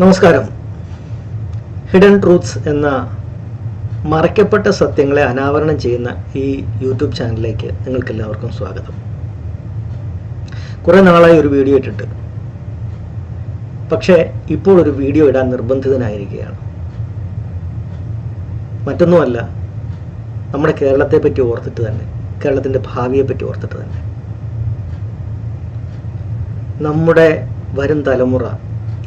നമസ്കാരം. Hidden truths എന്ന മറയ്ക്കപ്പെട്ട സത്യങ്ങളെ അനാവരണം ചെയ്യുന്ന ഈ യൂട്യൂബ് ചാനലിലേക്ക് നിങ്ങൾക്ക് എല്ലാവർക്കും സ്വാഗതം. കുറേ നാളായി ഒരു വീഡിയോ ഇട്ടിട്ട്. പക്ഷേ ഇപ്പോൾ ഒരു വീഡിയോ ഇടാൻ നിർബന്ധിതനായിരിക്കുകയാണ്. മറ്റൊന്നുമല്ല നമ്മുടെ കേരളത്തെ പറ്റി ഓർത്തിട്ട് തന്നെ കേരളത്തിന്റെ ഭാവിയെ പറ്റി ഓർത്തിട്ട് തന്നെ. നമ്മുടെ വരും തലമുറ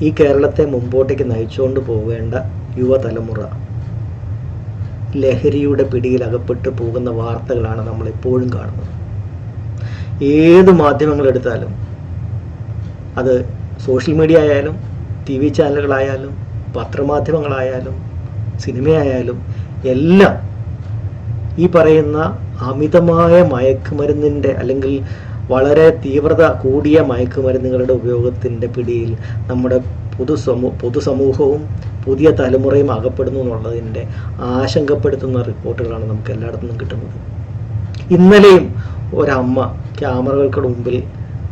ഈ കേരളത്തെ മുമ്പോട്ടേക്ക് നയിച്ചുകൊണ്ട് പോവേണ്ട യുവതലമുറ ലഹരിയുടെ പിടിയിൽ അകപ്പെട്ട് പോകുന്ന വാർത്തകളാണ് നമ്മൾ എപ്പോഴും കാണുന്നത്. ഏത് മാധ്യമങ്ങൾ എടുത്താലും അത് സോഷ്യൽ മീഡിയ ആയാലും ടി വി ചാനലുകളായാലും പത്രമാധ്യമങ്ങളായാലും സിനിമയായാലും എല്ലാം ഈ പറയുന്ന അമിതമായ മയക്കുമരുന്നിന്റെ അല്ലെങ്കിൽ വളരെ തീവ്രത കൂടിയ മയക്കുമരുന്നുകളുടെ ഉപയോഗത്തിന്റെ പിടിയിൽ നമ്മുടെ പൊതുസമൂ പൊതുസമൂഹവും പുതിയ തലമുറയും അകപ്പെടുന്നു എന്നുള്ളതിന്റെ ആശങ്കപ്പെടുത്തുന്ന റിപ്പോർട്ടുകളാണ് നമുക്ക് എല്ലായിടത്തു നിന്നും കിട്ടുന്നത്. ഇന്നലെയും ഒരമ്മ ക്യാമറകൾക്ക് മുമ്പിൽ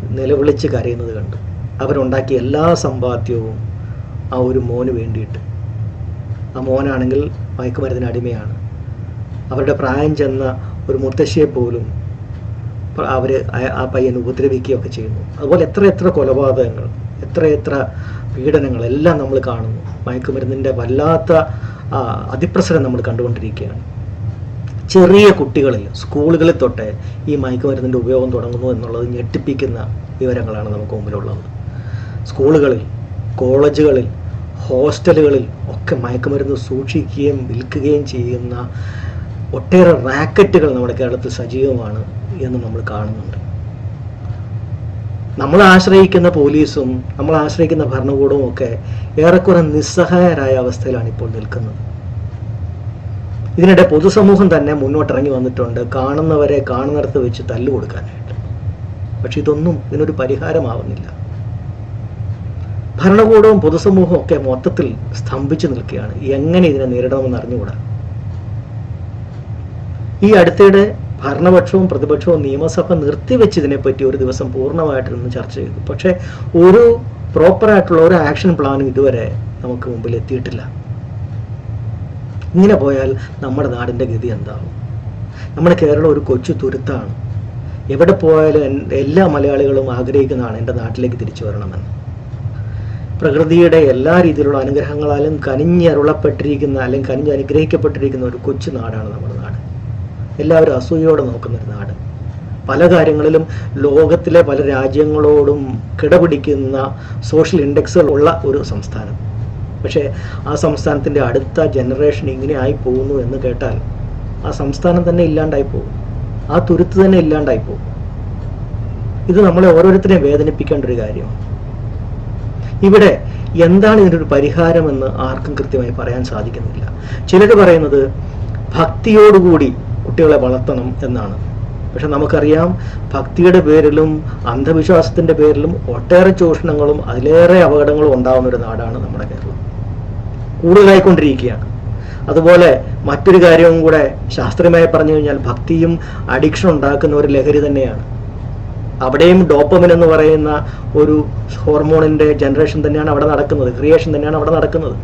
നിലവിളിച്ച് കരയുന്നത് കണ്ടു. അവരുണ്ടാക്കിയ എല്ലാ സമ്പാദ്യവും ആ ഒരു മോന് വേണ്ടിയിട്ട്. ആ മോനാണെങ്കിൽ മയക്കുമരുന്നിന് അടിമയാണ്. അവരുടെ പ്രായം ചെന്ന ഒരു മുത്തശ്ശിയെ പോലും അവർ ആ പയ്യനെ ഉപദ്രവിക്കുകയൊക്കെ ചെയ്യുന്നു. അതുപോലെ എത്ര എത്ര കൊലപാതകങ്ങൾ എത്ര എത്ര പീഡനങ്ങൾ എല്ലാം നമ്മൾ കാണുന്നു. മയക്കുമരുന്നിന്റെ വല്ലാത്ത അതിപ്രസരം നമ്മൾ കണ്ടുകൊണ്ടിരിക്കുകയാണ്. ചെറിയ കുട്ടികളിൽ സ്കൂളുകളിൽ തൊട്ടേ ഈ മയക്കുമരുന്നിന്റെ ഉപയോഗം തുടങ്ങുന്നു എന്നുള്ളത് ഞെട്ടിപ്പിക്കുന്ന വിവരങ്ങളാണ് നമുക്ക് മുമ്പിലുള്ളത്. സ്കൂളുകളിൽ കോളേജുകളിൽ ഹോസ്റ്റലുകളിൽ ഒക്കെ മയക്കുമരുന്ന് സൂക്ഷിക്കുകയും വിൽക്കുകയും ചെയ്യുന്ന ഒട്ടേറെ റാക്കറ്റുകൾ നമ്മുടെ കേരളത്തിൽ സജീവമാണ് എന്ന് നമ്മൾ കാണുന്നുണ്ട്. നമ്മൾ ആശ്രയിക്കുന്ന പോലീസും നമ്മൾ ആശ്രയിക്കുന്ന ഭരണകൂടവും ഒക്കെ ഏറെക്കുറെ നിസ്സഹായരായ അവസ്ഥയിലാണ് ഇപ്പോൾ നിൽക്കുന്നത്. ഇതിനിടെ പൊതുസമൂഹം തന്നെ മുന്നോട്ടിറങ്ങി വന്നിട്ടുണ്ട്. കാണുന്നവരെ കാണുന്നിടത്ത് വെച്ച് തല്ലുകൊടുക്കാനായിട്ട് പക്ഷെ ഇതൊന്നും ഇതിനൊരു പരിഹാരമാവുന്നില്ല. ഭരണകൂടവും പൊതുസമൂഹവും ഒക്കെ മൊത്തത്തിൽ സ്തംഭിച്ചു നിൽക്കുകയാണ്. എങ്ങനെ ഇതിനെ നേരിടണമെന്ന് അറിഞ്ഞുകൂടാ? ഈ അടുത്തിടെ ഭരണപക്ഷവും പ്രതിപക്ഷവും നിയമസഭ നിർത്തിവെച്ച് ഇതിനെപ്പറ്റി ഒരു ദിവസം പൂർണമായിട്ടിരുന്ന് ചർച്ച ചെയ്തു. പക്ഷേ ഒരു പ്രോപ്പറായിട്ടുള്ള ഒരു ആക്ഷൻ പ്ലാനും ഇതുവരെ നമുക്ക് മുമ്പിൽ എത്തിയിട്ടില്ല. ഇങ്ങനെ പോയാൽ നമ്മുടെ നാടിന്റെ ഗതി എന്താവും? നമ്മുടെ കേരളം ഒരു കൊച്ചു തുരുത്താണ്. എവിടെ പോയാലും എല്ലാ മലയാളികളും ആഗ്രഹിക്കുന്നതാണ് എന്റെ നാട്ടിലേക്ക് തിരിച്ചു വരണമെന്ന്. പ്രകൃതിയുടെ എല്ലാ രീതിയിലുള്ള അനുഗ്രഹങ്ങളാലും കനിഞ്ഞരുളപ്പെട്ടിരിക്കുന്ന അല്ലെങ്കിൽ കനിഞ്ഞ് അനുഗ്രഹിക്കപ്പെട്ടിരിക്കുന്ന ഒരു കൊച്ചു നാടാണ് നമ്മുടെ നാട്. എല്ലാവരും അസൂയയോടെ നോക്കുന്ന ഒരു നാട്. പല കാര്യങ്ങളിലും ലോകത്തിലെ പല രാജ്യങ്ങളോടും കിടപിടിക്കുന്ന സോഷ്യൽ ഇൻഡെക്സുകൾ ഉള്ള ഒരു സംസ്ഥാനം. പക്ഷേ ആ സംസ്ഥാനത്തിന്റെ അടുത്ത ജനറേഷൻ ഇങ്ങനെ ആയി പോകുന്നു എന്ന് കേട്ടാൽ ആ സംസ്ഥാനം തന്നെ ഇല്ലാണ്ടായി പോകും ആ തുരുത്ത് തന്നെ ഇല്ലാണ്ടായി പോകും ഇത് നമ്മളെ ഓരോരുത്തരെയും വേദനിപ്പിക്കേണ്ട ഒരു കാര്യമാണ്. ഇവിടെ എന്താണ് ഇതിനൊരു പരിഹാരമെന്ന് ആർക്കും കൃത്യമായി പറയാൻ സാധിക്കുന്നില്ല. ചിലർ പറയുന്നത് ഭക്തിയോടുകൂടി കുട്ടികളെ വളർത്തണം എന്നാണ്. പക്ഷെ നമുക്കറിയാം ഭക്തിയുടെ പേരിലും അന്ധവിശ്വാസത്തിന്റെ പേരിലും ഒട്ടേറെ ചൂഷണങ്ങളും അതിലേറെ അപകടങ്ങളും ഉണ്ടാകുന്ന ഒരു നാടാണ് നമ്മുടെ കേരളം. കൂടുതലായിക്കൊണ്ടിരിക്കുകയാണ്. അതുപോലെ മറ്റൊരു കാര്യവും കൂടെ ശാസ്ത്രീയമായി പറഞ്ഞു കഴിഞ്ഞാൽ ഭക്തിയും അഡിക്ഷൻ ഉണ്ടാക്കുന്ന ഒരു ലഹരി തന്നെയാണ്. അവിടെയും ഡോപ്പമിൻ എന്ന് പറയുന്ന ഒരു ഹോർമോണിന്റെ ജനറേഷൻ തന്നെയാണ് അവിടെ നടക്കുന്നത്. ക്രിയേഷൻ തന്നെയാണ് അവിടെ നടക്കുന്നത്.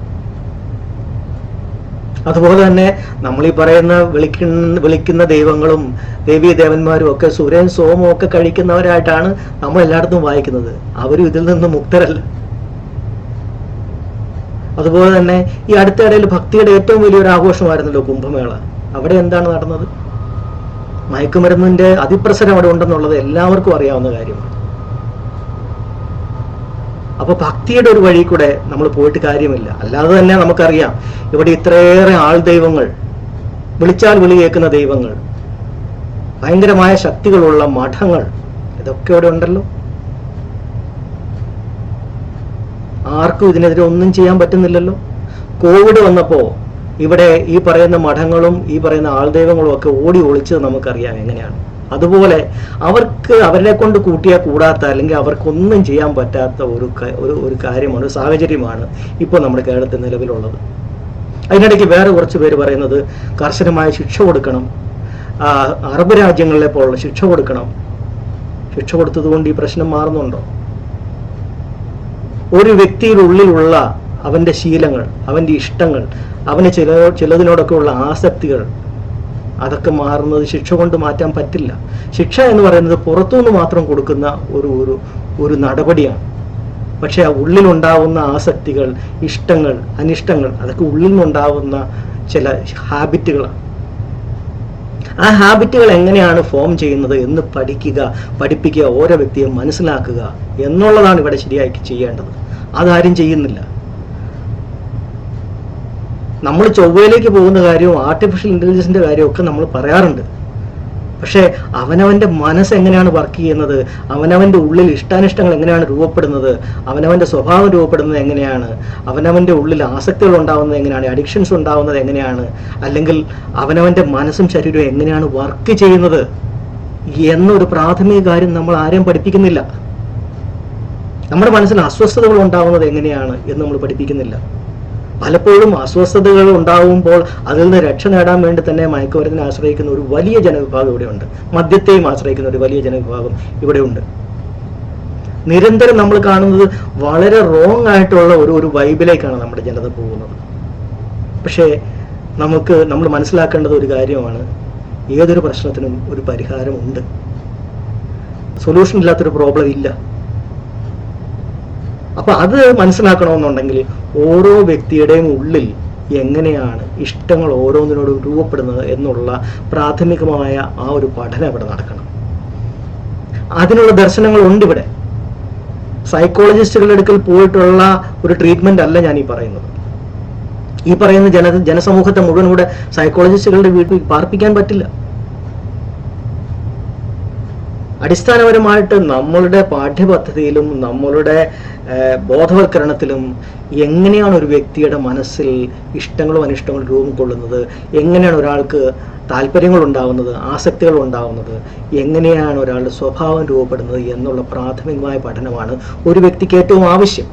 അതുപോലെ തന്നെ നമ്മൾ ഈ പറയുന്ന വിളിക്കുന്ന വിളിക്കുന്ന ദൈവങ്ങളും ദേവീ ദേവന്മാരും ഒക്കെ സൂര്യൻ സോമവും ഒക്കെ കഴിക്കുന്നവരായിട്ടാണ് നമ്മൾ എല്ലായിടത്തും വായിക്കുന്നത്. അവരും ഇതിൽ നിന്ന് മുക്തരല്ല. അതുപോലെ തന്നെ ഈ അടുത്തിടയിൽ ഭക്തിയുടെ ഏറ്റവും വലിയൊരു ആഘോഷമായിരുന്നല്ലോ കുംഭമേള. അവിടെ എന്താണ് നടന്നത്? മയക്കുമരുന്നിന്റെ അതിപ്രസരം അവിടെ ഉണ്ടെന്നുള്ളത് എല്ലാവർക്കും അറിയാവുന്ന കാര്യമാണ്. അപ്പൊ ഭക്തിയുടെ ഒരു വഴി കൂടെ നമ്മൾ പോയിട്ട് കാര്യമില്ല. അല്ലാതെ തന്നെ നമുക്കറിയാം ഇവിടെ ഇത്രയേറെ ആൾ ദൈവങ്ങൾ വിളിച്ചാൽ വിളി കേൾക്കുന്ന ദൈവങ്ങൾ ഭയങ്കരമായ ശക്തികളുള്ള മഠങ്ങൾ ഇതൊക്കെ ഇവിടെ ഉണ്ടല്ലോ. ആർക്കും ഇതിനെതിരെ ഒന്നും ചെയ്യാൻ പറ്റുന്നില്ലല്ലോ. കോവിഡ് വന്നപ്പോ ഇവിടെ ഈ പറയുന്ന മഠങ്ങളും ഈ പറയുന്ന ആൾദൈവങ്ങളും ഒക്കെ ഓടി ഒളിച്ചത് നമുക്കറിയാം എങ്ങനെയാണ്. അതുപോലെ അവർക്ക് അവരെ കൊണ്ട് കൂട്ടിയാൽ കൂടാത്ത അല്ലെങ്കിൽ അവർക്കൊന്നും ചെയ്യാൻ പറ്റാത്ത ഒരു ഒരു ഒരു കാര്യമാണ് ഒരു സാഹചര്യമാണ് ഇപ്പോൾ നമ്മുടെ കേരളത്തിൽ നിലവിലുള്ളത്. അതിനിടയ്ക്ക് വേറെ കുറച്ച് പേര് പറയുന്നത് കർശനമായ ശിക്ഷ കൊടുക്കണം. അറബ് രാജ്യങ്ങളിലെ പോലുള്ള ശിക്ഷ കൊടുക്കണം. ശിക്ഷ കൊടുത്തതുകൊണ്ട് ഈ പ്രശ്നം മാറുന്നുണ്ടോ? ഒരു വ്യക്തിയുടെ ഉള്ളിലുള്ള അവന്റെ ശീലങ്ങൾ അവന്റെ ഇഷ്ടങ്ങൾ അവന് ചില ചിലതിനോടൊക്കെ ഉള്ള ആസക്തികൾ. അതൊക്കെ മാറുന്നത് ശിക്ഷ കൊണ്ട് മാറ്റാൻ പറ്റില്ല. ശിക്ഷ എന്ന് പറയുന്നത് പുറത്തുനിന്ന് മാത്രം കൊടുക്കുന്ന ഒരു ഒരു ഒരു നടപടിയാണ്. പക്ഷേ ആ ഉള്ളിലുണ്ടാവുന്ന ആസക്തികൾ ഇഷ്ടങ്ങൾ അനിഷ്ടങ്ങൾ അതൊക്കെ ഉള്ളിൽ നിന്നുണ്ടാവുന്ന ചില ഹാബിറ്റുകളാണ്. ആ ഹാബിറ്റുകൾ എങ്ങനെയാണ് ഫോം ചെയ്യുന്നത് എന്ന് പഠിക്കുക പഠിപ്പിക്കുക ഓരോ വ്യക്തിയെ മനസ്സിലാക്കുക എന്നുള്ളതാണ് ഇവിടെ ശരിയാക്കി ചെയ്യേണ്ടത്. അതാരും ചെയ്യുന്നില്ല. നമ്മൾ ചൊവ്വയിലേക്ക് പോകുന്ന കാര്യവും ആർട്ടിഫിഷ്യൽ ഇന്റലിജൻസിന്റെ കാര്യവും ഒക്കെ നമ്മൾ പറയാറുണ്ട്. പക്ഷേ അവനവന്റെ മനസ്സ് എങ്ങനെയാണ് വർക്ക് ചെയ്യുന്നത്? അവനവന്റെ ഉള്ളിൽ ഇഷ്ടാനിഷ്ടങ്ങൾ എങ്ങനെയാണ് രൂപപ്പെടുന്നത്? അവനവന്റെ സ്വഭാവം രൂപപ്പെടുന്നത് എങ്ങനെയാണ്? അവനവന്റെ ഉള്ളിൽ ആസക്തികൾ ഉണ്ടാവുന്നത് എങ്ങനെയാണ്? അഡിക്ഷൻസ് ഉണ്ടാവുന്നത് എങ്ങനെയാണ്? അല്ലെങ്കിൽ അവനവന്റെ മനസ്സും ശരീരവും എങ്ങനെയാണ് വർക്ക് ചെയ്യുന്നത്? എന്നൊരു പ്രാഥമിക കാര്യം നമ്മൾ ആരെയും പഠിപ്പിക്കുന്നില്ല. നമ്മുടെ മനസ്സിൽ അസ്വസ്ഥതകൾ ഉണ്ടാവുന്നത് എങ്ങനെയാണ് എന്ന് നമ്മൾ പഠിപ്പിക്കുന്നില്ല. പലപ്പോഴും അസ്വസ്ഥതകൾ ഉണ്ടാവുമ്പോൾ അതിൽ നിന്ന് രക്ഷ നേടാൻ വേണ്ടി തന്നെ മയക്കുമരുന്നിനെ ആശ്രയിക്കുന്ന ഒരു വലിയ ജനവിഭാഗം ഇവിടെയുണ്ട് മദ്യത്തെയും ആശ്രയിക്കുന്ന ഒരു വലിയ ജനവിഭാഗം ഇവിടെയുണ്ട് നിരന്തരം നമ്മൾ കാണുന്നത് വളരെ റോങ് ആയിട്ടുള്ള ഒരു ഒരു വൈബിലേക്കാണ് നമ്മുടെ ജനത പോകുന്നത്. പക്ഷേ നമുക്ക് നമ്മൾ മനസ്സിലാക്കേണ്ടത് ഒരു കാര്യമാണ്. ഏതൊരു പ്രശ്നത്തിനും ഒരു പരിഹാരമുണ്ട്. സൊല്യൂഷൻ ഇല്ലാത്തൊരു പ്രോബ്ലം ഇല്ല. അപ്പൊ അത് മനസ്സിലാക്കണമെന്നുണ്ടെങ്കിൽ ഓരോ വ്യക്തിയുടെയും ഉള്ളിൽ എങ്ങനെയാണ് ഇഷ്ടങ്ങൾ ഓരോന്നിനോടും രൂപപ്പെടുന്നത് എന്നുള്ള പ്രാഥമികമായ ആ ഒരു പഠനം ഇവിടെ നടക്കണം. അതിനുള്ള ദർശനങ്ങൾ ഉണ്ട് ഇവിടെ. സൈക്കോളജിസ്റ്റുകളുടെ അടുക്കൽ പോയിട്ടുള്ള ഒരു ട്രീറ്റ്മെന്റ് അല്ല ഞാൻ ഈ പറയുന്നത്. ഈ പറയുന്ന ജന ജനസമൂഹത്തെ മുഴുവൻ കൂടെ സൈക്കോളജിസ്റ്റുകളുടെ വീട്ടിൽ പാർപ്പിക്കാൻ പറ്റില്ല. അടിസ്ഥാനപരമായിട്ട് നമ്മളുടെ പാഠ്യപദ്ധതിയിലും നമ്മളുടെ ബോധവൽക്കരണത്തിലും എങ്ങനെയാണ് ഒരു വ്യക്തിയുടെ മനസ്സിൽ ഇഷ്ടങ്ങളും അനിഷ്ടങ്ങളും രൂപം കൊള്ളുന്നത് എങ്ങനെയാണ് ഒരാൾക്ക് താല്പര്യങ്ങൾ ഉണ്ടാവുന്നത് ആസക്തികൾ ഉണ്ടാവുന്നത് എങ്ങനെയാണ് ഒരാളുടെ സ്വഭാവം രൂപപ്പെടുന്നത് എന്നുള്ള പ്രാഥമികമായ പഠനമാണ് ഒരു വ്യക്തിക്ക് ഏറ്റവും ആവശ്യം.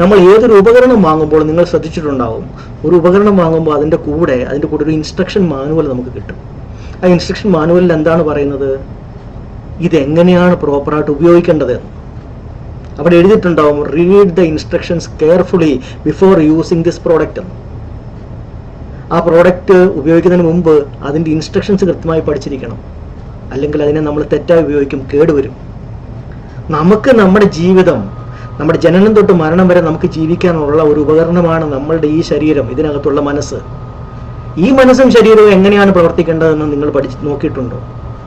നമ്മൾ ഏതൊരു ഉപകരണം വാങ്ങുമ്പോൾ നിങ്ങൾ ശ്രദ്ധിച്ചിട്ടുണ്ടാവും. ഒരു ഉപകരണം വാങ്ങുമ്പോൾ അതിന്റെ കൂടെ അതിന്റെ കൂടെ ഒരു ഇൻസ്ട്രക്ഷൻ മാനുവൽ നമുക്ക് കിട്ടും. ആ ഇൻസ്ട്രക്ഷൻ മാനുവലിൽ എന്താണ് പറയുന്നത്? ഇതെങ്ങനെയാണ് പ്രോപ്പറായിട്ട് ഉപയോഗിക്കേണ്ടത്? അവിടെ എഴുതിയിട്ടുണ്ടാവും read the instructions carefully before using this product എന്ന്. ആ പ്രോഡക്റ്റ് ഉപയോഗിക്കുന്നതിന് മുമ്പ് അതിന്റെ ഇൻസ്ട്രക്ഷൻസ് കൃത്യമായി പഠിച്ചിരിക്കണം. അല്ലെങ്കിൽ അതിനെ നമ്മൾ തെറ്റായി ഉപയോഗിക്കും കേടുവരും. നമുക്ക് നമ്മുടെ ജീവിതം നമ്മുടെ ജനനം തൊട്ട് മരണം വരെ നമുക്ക് ജീവിക്കാനുള്ള ഒരു ഉപകരണമാണ് നമ്മളുടെ ഈ ശരീരം ഇതിനകത്തുള്ള മനസ്സ്. ഈ മനസ്സും ശരീരവും എങ്ങനെയാണ് പ്രവർത്തിക്കേണ്ടതെന്ന് നിങ്ങൾ പഠിച്ച് നോക്കിയിട്ടുണ്ടോ?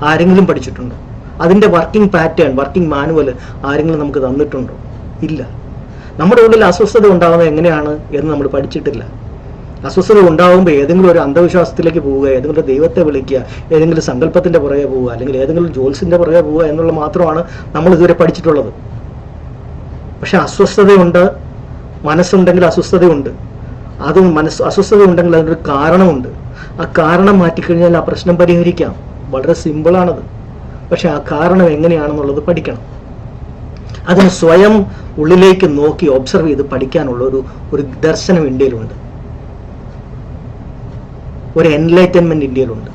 ആരെങ്കിലും പഠിച്ചിട്ടുണ്ടോ? അതിന്റെ വർക്കിംഗ് പാറ്റേൺ വർക്കിംഗ് മാനുവൽ ആരെങ്കിലും നമുക്ക് തന്നിട്ടുണ്ടോ? ഇല്ല. നമ്മുടെ ഉള്ളിൽ അസ്വസ്ഥത ഉണ്ടാകുന്നത് എങ്ങനെയാണ് എന്ന് നമ്മൾ പഠിച്ചിട്ടില്ല. അസ്വസ്ഥത ഉണ്ടാകുമ്പോൾ ഏതെങ്കിലും ഒരു അന്ധവിശ്വാസത്തിലേക്ക് പോവുക ഏതെങ്കിലും ദൈവത്തെ വിളിക്കുക ഏതെങ്കിലും സങ്കല്പത്തിന്റെ പുറകെ പോവുക അല്ലെങ്കിൽ ഏതെങ്കിലും ജോൽസിന്റെ പുറകെ പോവുക എന്നുള്ള മാത്രമാണ് നമ്മൾ ഇതുവരെ പഠിച്ചിട്ടുള്ളത്. പക്ഷെ അസ്വസ്ഥതയുണ്ട് മനസ്സുണ്ടെങ്കിൽ അസ്വസ്ഥതയുണ്ട്. അതും മനസ്സ് അസ്വസ്ഥത ഉണ്ടെങ്കിൽ അതിനൊരു കാരണമുണ്ട്. ആ കാരണം മാറ്റിക്കഴിഞ്ഞാൽ ആ പ്രശ്നം പരിഹരിക്കാം. വളരെ സിമ്പിളാണത്. പക്ഷെ ആ കാരണം എങ്ങനെയാണെന്നുള്ളത് പഠിക്കണം. അതിന് സ്വയം ഉള്ളിലേക്ക് നോക്കി ഒബ്സർവ് ചെയ്ത് പഠിക്കാനുള്ള ഒരു ഒരു ദർശനം ഇന്ത്യയിലുണ്ട്. ഒരു എൻലൈറ്റൻമെന്റ് ഇന്ത്യയിലുണ്ട്.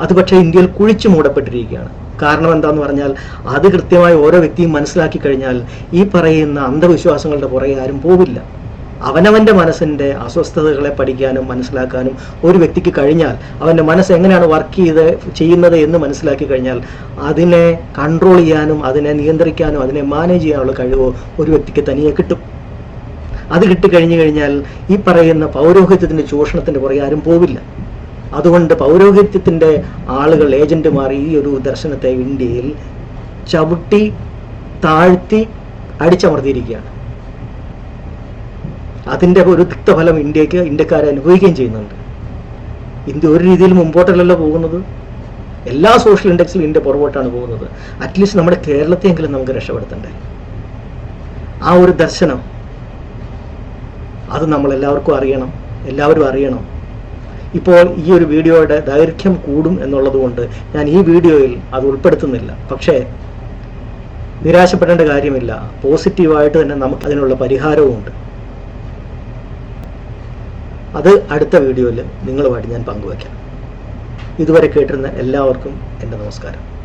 അത് പക്ഷേ ഇന്ത്യയിൽ കുഴിച്ചു മൂടപ്പെട്ടിരിക്കുകയാണ്. കാരണം എന്താന്ന് പറഞ്ഞാൽ അത് കൃത്യമായി ഓരോ വ്യക്തിയും മനസ്സിലാക്കി കഴിഞ്ഞാൽ ഈ പറയുന്ന അന്ധവിശ്വാസങ്ങളുടെ പുറകെ ആരും പോവില്ല. അവനവന്റെ മനസ്സിന്റെ അസ്വസ്ഥതകളെ പഠിക്കാനും മനസ്സിലാക്കാനും ഒരു വ്യക്തിക്ക് കഴിഞ്ഞാൽ അവന്റെ മനസ്സ് എങ്ങനെയാണ് വർക്ക് ചെയ്ത് ചെയ്യുന്നത് എന്ന് മനസ്സിലാക്കി കഴിഞ്ഞാൽ അതിനെ കൺട്രോൾ ചെയ്യാനും അതിനെ നിയന്ത്രിക്കാനും അതിനെ മാനേജ് ചെയ്യാനുള്ള കഴിവ് ഒരു വ്യക്തിക്ക് തനിയെ കിട്ടും. അത് കിട്ടിക്കഴിഞ്ഞു കഴിഞ്ഞാൽ ഈ പറയുന്ന പൗരോഹിത്യത്തിന്റെ ചൂഷണത്തിന്റെ പുറകെ ആരും പോവില്ല. അതുകൊണ്ട് പൗരോഹിത്യത്തിന്റെ ആളുകൾ ഏജന്റുമാർ ഈ ഒരു ദർശനത്തെ ഇന്ത്യയിൽ ചവിട്ടി താഴ്ത്തി അടിച്ചമർത്തിയിരിക്കുകയാണ്. അതിന്റെ ഒരു തിക്തഫലം ഇന്ത്യയ്ക്ക് ഇന്ത്യക്കാരെ അനുഭവിക്കുകയും ചെയ്യുന്നുണ്ട്. ഇന്ത്യ ഒരു രീതിയിൽ മുമ്പോട്ടല്ലല്ലോ പോകുന്നത്. എല്ലാ സോഷ്യൽ ഇൻഡെക്സിലും ഇന്ത്യ പുറകോട്ടാണ് പോകുന്നത്. അറ്റ്ലീസ്റ്റ് നമ്മുടെ കേരളത്തെയെങ്കിലും നമുക്ക് രക്ഷപ്പെടുത്തണ്ടേ. ആ ഒരു ദർശനം അത് നമ്മളെല്ലാവർക്കും അറിയണം എല്ലാവരും അറിയണം. ഇപ്പോൾ ഈ ഒരു വീഡിയോയുടെ ദൈർഘ്യം കൂടും എന്നുള്ളതുകൊണ്ട് ഞാൻ ഈ വീഡിയോയിൽ അത് ഉൾപ്പെടുത്തുന്നില്ല. പക്ഷേ നിരാശപ്പെടേണ്ട കാര്യമില്ല. പോസിറ്റീവായിട്ട് തന്നെ നമുക്ക് അതിനുള്ള പരിഹാരവുമുണ്ട്. അത് അടുത്ത വീഡിയോയിൽ നിങ്ങളുമായിട്ട് ഞാൻ പങ്കുവയ്ക്കാം. ഇതുവരെ കേട്ടിരുന്ന എല്ലാവർക്കും എന്റെ നമസ്കാരം.